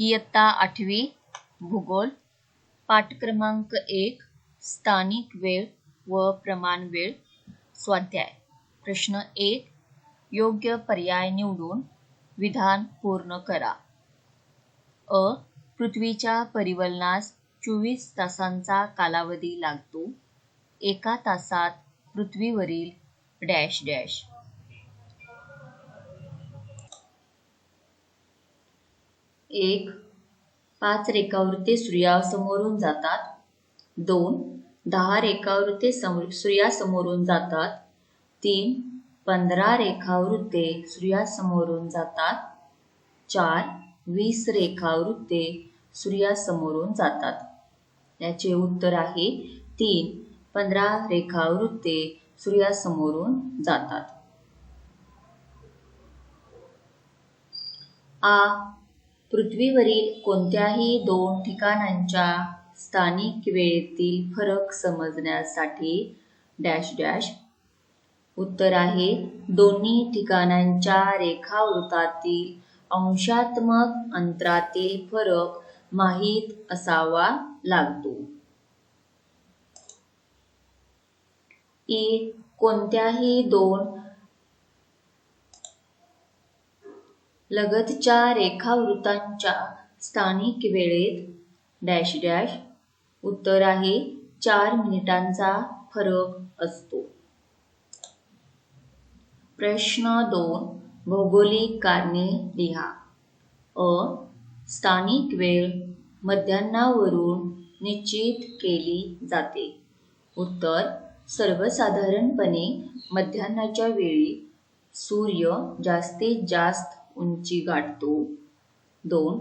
इयत्ता आठवी भूगोल पाठ क्रमांक एक स्थानिक वेळ व प्रमाण वेळ स्वाध्याय. प्रश्न एक योग्य पर्याय निवडून विधान पूर्ण करा. अ पृथ्वीच्या परिवलनास चोवीस तासांचा कालावधी लागतो. एका तासात पृथ्वीवरील डॅश डॅश. एक पाच रेखावृत्ते सूर्यासमोरून जातात. दोन दहा रेखावृत्ते सम सूर्यासमोरून जातात. तीन पंधरा रेखावृत्ते सूर्यासमोरून जातात. चार वीस रेखावृत्ते सूर्यासमोरून जातात. याचे उत्तर आहे तीन पंधरा रेखावृत्ते सूर्यासमोरून जातात. आ पृथ्वीवरील कोणत्याही दोन ठिकाणांच्या स्थानिक वेळेतील फरक समजण्यासाठी डॅश डॅश. उत्तर आहे दोन्ही ठिकाणांच्या रेखावृतातील अंशात्मक अंतरातील फरक माहीत असावा लागतो. ई कोणत्याही दोन लगतच्या रेखावृत्तांच्या स्थानिक वेळेत डॅश डॅश उत्तर आहे. चार मिनिटांचा फरक असतो. प्रश्न दोन. भौगोलिक कारणे लिहा. अ. स्थानिक वेळ मध्यान्हावरून निश्चित केली जाते. उत्तर. सर्वसाधारणपणे मध्यान्हाच्या वेळी सूर्य जास्तीत जास्त उंची गाठतो. दोन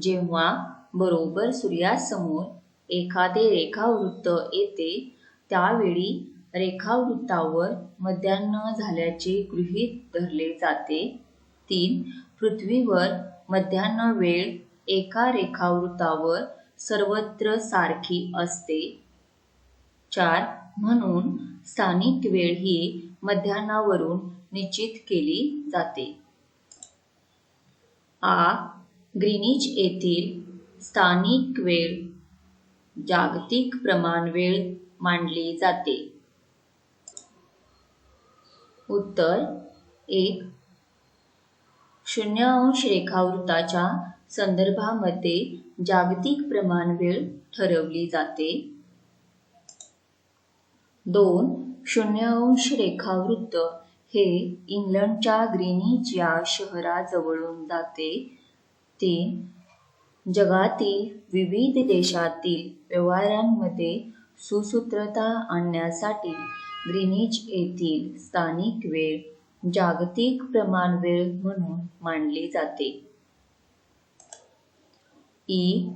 जेव्हा बरोबर सूर्यासमोर एखादे रेखावृत्त येते त्यावेळी रेखावृत्तावर मध्यान्ह झाल्याचे गृहीत धरले जाते. तीन पृथ्वीवर मध्यान्ह वेळ एका रेखावृत्तावर सर्वत्र सारखी असते. चार म्हणून स्थानिक वेळ ही मध्यान्हावरून निश्चित केली जाते. आ ग्रीनिच येथील स्थानिक वेळ जागतिक प्रमाण वेळ मानली जाते. उत्तर एक शून्य अंश रेखावृत्ताच्या संदर्भामध्ये जागतिक प्रमाण वेळ ठरवली जाते. दोन शून्य अंश रेखावृत्त हे इंग्लंडच्या ग्रीनिच या शहराजवळून जाते. तीन जगातील विविध देशातील व्यवहारांमध्ये सुसूत्रता आणण्यासाठी ग्रीनिच येथील स्थानिक वेळ जागतिक प्रमाण वेळ म्हणून मानली जाते. ई.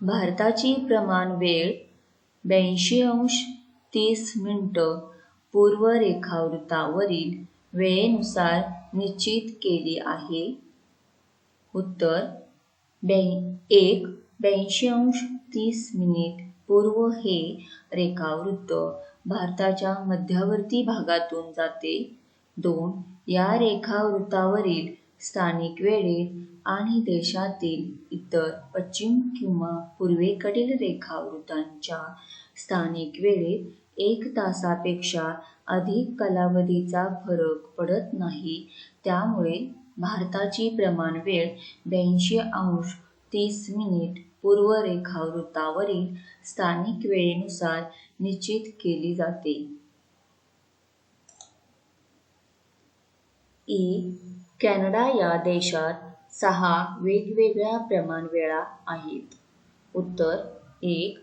भारताची प्रमाण वेळ ब्याऐंशी अंश तीस मिनटं पूर्व रेखावृत्तावरील वेळेनुसार निश्चित केली आहे. उत्तर ब्यां एक ब्याऐंशी अंश तीस मिनिट पूर्व हे रेखावृत्त भारताच्या मध्यवर्ती भागातून जाते. दोन या रेखावृत्तावरील स्थानिक वेळेत आणि देशातील इतर पश्चिम किंवा पूर्वेकडील रेखावृत्तांच्या स्थानिक वेळेत एक तासापेक्षा अधिक कालावधीचा फरक पडत नाही. त्यामुळे भारताची प्रमाण वेळ ब्याऐंशी अंश तीस मिनिट पूर्व रेखावृत्तावरील स्थानिक वेळेनुसार निश्चित केली जाते. ई. कॅनडा या देशात सहा वेगवेगळ्या प्रमाणवेळा आहेत. उत्तर एक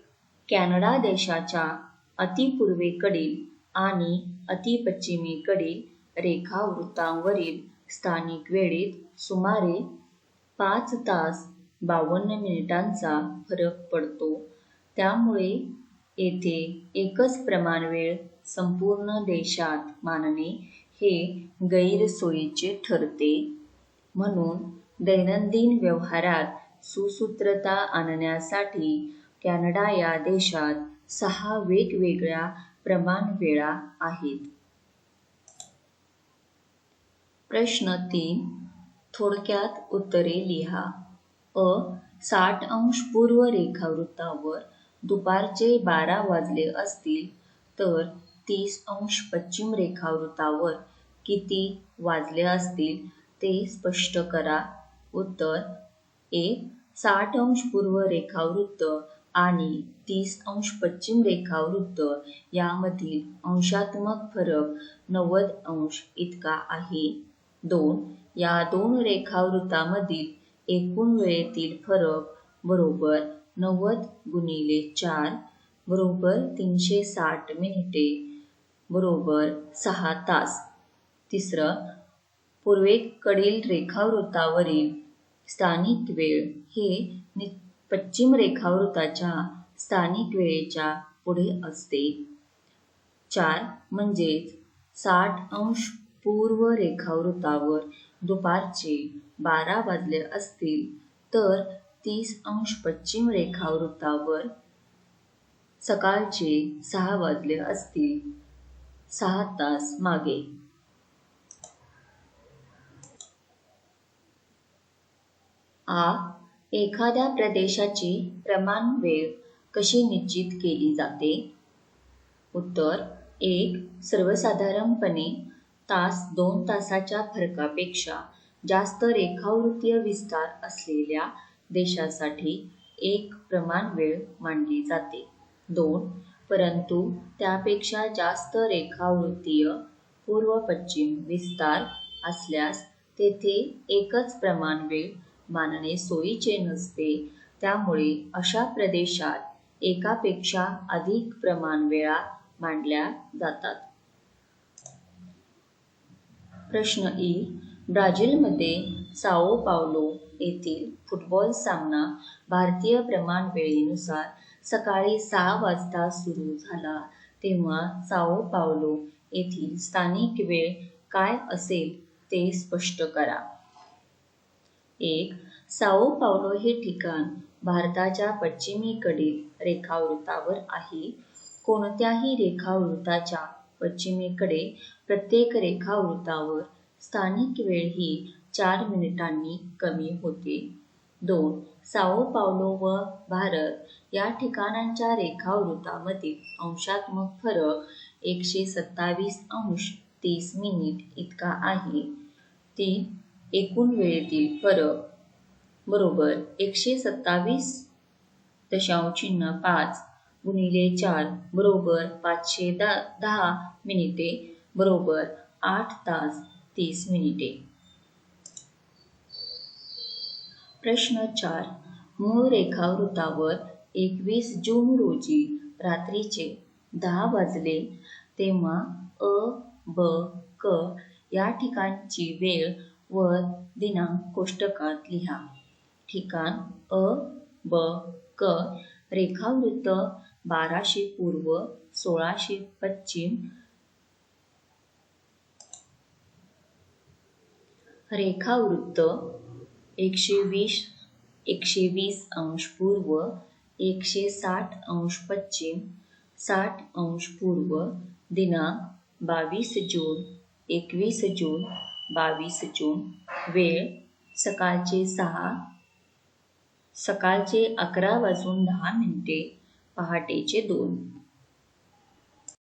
कॅनडा देशाच्या अतिपूर्वेकडील आणि अतिपश्चिमेकडील रेखावृत्तांवरील स्थानिक वेळेत सुमारे पाच तास बावन्न मिनिटांचा फरक पडतो. त्यामुळे येथे एकच प्रमाणवेळ संपूर्ण देशात मानणे हे गैरसोयीचे ठरते. म्हणून दैनंदिन व्यवहारात सुसूत्रता आणण्यासाठी कॅनडा या देशात सहा वेगवेगळ्या प्रमाणवेळा आहेत. प्रश्न तीन थोडक्यात उत्तरे लिहा. अ साठ अंश पूर्व रेखावृत्तावर दुपारचे बारा वाजले असतील तर तीस अंश पश्चिम रेखावृत्तावर किती वाजले असतील ते स्पष्ट करा. उत्तर एक साठ अंश पूर्व रेखावृत्त आणि तीस अंश पश्चिम रेखावृत्त यामधील अंशात्मक फरक नव्वद अंश इतका आहे. दोन या दोन रेखावृत्तामधील एकूण वेळेतील फरक बरोबर नव्वद गुणिले चार बरोबर तीनशे साठ मिनिटे बरोबर सहा तास. तिसरं पूर्वेकडील रेखावृत्तावरील स्थानिक वेळ हे नि पश्चिम रेखावृताच्या स्थानिक वेळेच्या पुढे असते. चार म्हणजेच साठ अंश पूर्व रेखावृतावर दुपारचे बारा वाजले असतील तर तीस अंश पश्चिम रेखावृतावर सकाळचे सहा वाजले असतील. सहा तास मागे. आ एखाद्या प्रदेशाची प्रमाण वेळ कशी निश्चित केली जाते? उत्तर एक सर्वसाधारणपणे तास दोन तासाच्या फरकापेक्षा जास्त रेखावृत्तीय विस्तार असलेल्या देशासाठी एक प्रमाण वेळ मानली जाते. दोन परंतु त्यापेक्षा जास्त रेखावृत्तीय पूर्व पश्चिम विस्तार असल्यास तेथे एकच प्रमाण वेळ मानणे सोयीचे नसते. त्यामुळे अशा प्रदेशात एकापेक्षा अधिक प्रमाण वेळा मांडल्या जातात. प्रश्न ई. ब्राझीलमध्ये साओ पावलो येथील फुटबॉल सामना भारतीय प्रमाण वेळेनुसार सकाळी सहा वाजता सुरू झाला. तेव्हा साओ पावलो येथील स्थानिक वेळ काय असेल ते स्पष्ट करा. एक साओ पावलो हे ठिकाण भारताच्या पश्चिमेकडील रेखावृत्तावर आहे. कोणत्याही रेखावृत्ताच्या पश्चिमेकडे प्रत्येक रेखावृत्तावर स्थानिक वेळ ही चार मिनिटांनी कमी होते. दोन साओ पावलो व भारत या ठिकाणांच्या रेखावृतामधील अंशात्मक फरक एकशे सत्तावीस अंश तीस मिनिट इतका आहे. तीन एकूण वेळेतील फरक बरोबर एकशे सत्तावीस दशांश चिन्ह पाच गुणिले चार बरोबर पाचशे दा दहा मिनिटे बरोबर आठ तास तीस मिनिटे. प्रश्न चार. मूळ रेखावृतावर एकवीस जून रोजी रात्रीचे दहा वाजले तेव्हा अ ब क या ठिकाणची वेळ व दिनांक कोष्टकात लिहा. ठिकाण अ ब क रेखावृत्त बाराशे पूर्व सोळाशे पश्चिम. रेखावृत्त एकशे वीस एकशे वीस अंश पूर्व एकशे साठ अंश पश्चिम साठ अंश पूर्व. दिनांक बावीस जून एकवीस जून बावीस जून. वेळ सकाळचे सहा. सकाळचे अकरा वाजून दहा मिनिटे. पहाटेचे दोन.